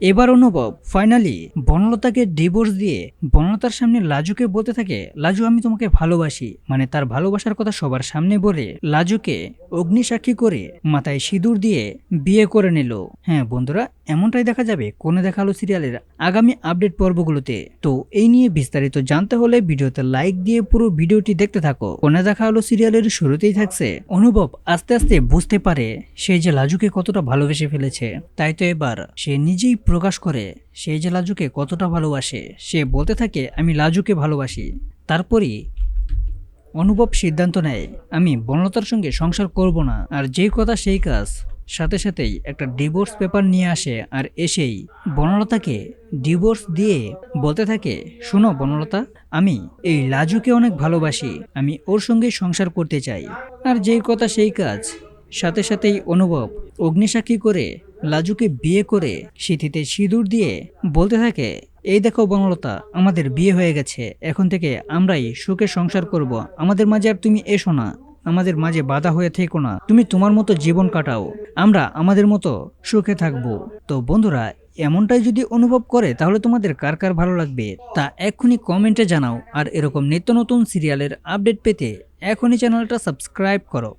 এবার অনুভব finally বনলতাকে divorce দিয়ে বনলতার সামনে লাজুকে বলতে থাকে, লাজু, আমি তোমাকে ভালোবাসি। মানে তার ভালোবাসার কথা সবার সামনে বলে লাজুকে অগ্নিসাক্ষী করে মাথায় সিঁদুর দিয়ে বিয়ে করে নিল। হ্যাঁ বন্ধুরা, এমনটাই দেখা যাবে কোনে দেখাল সিরিয়ালের আগামী আপডেট পর্বগুলোতে। তো এই নিয়ে বিস্তারিত জানতে হলে ভিডিওতে লাইক দিয়ে পুরো ভিডিওটি দেখতে থাকো। কোনে দেখা হলো সিরিয়ালের শুরুতেই থাকছে, অনুভব আস্তে আস্তে বুঝতে পারে সে যে লাজুকে কতটা ভালোবেসে ফেলেছে। তাই তো এবার সে নিজেই প্রকাশ করে, সে যে লাজুকে কতটা ভালোবাসে, সে বলতে থাকে, আমি লাজুকে ভালোবাসি। তারপরই অনুভব সিদ্ধান্ত নেয়, আমি বনলতার সঙ্গে সংসার করব না। আর যেই কথা সেই কাজ, সাথে সাথেই একটা ডিভোর্স পেপার নিয়ে আসে, আর এসেই বনলতাকে ডিভোর্স দিয়ে বলতে থাকে, শোনো বনলতা, আমি এই লাজুকে অনেক ভালোবাসি, আমি ওর সঙ্গে সংসার করতে চাই। আর যেই কথা সেই কাজ সাথে সাথেই অনুভব, অগ্নিসাক্ষী করে, লাজুকে বিয়ে করে, সিঁথিতে সিঁদুর দিয়ে বলতে থাকে, এই দেখো বনলতা, আমাদের বিয়ে হয়ে গেছে, এখন থেকে আমরাই সুখে সংসার করব। আমাদের মাঝে আর তুমি এসো না, আমাদের মাঝে বাধা হয়ে থেকো না, তুমি তোমার মতো জীবন কাটাও, আমরা আমাদের মতো সুখে থাকব। তো বন্ধুরা, এমনটাই যদি অনুভব করে, তাহলে তোমাদের কার কার ভালো লাগবে, তা এক্ষুনি কমেন্টে জানাও। আর এরকম নিত্য নতুন সিরিয়ালের আপডেট পেতে এখনই চ্যানেলটা সাবস্ক্রাইব করো।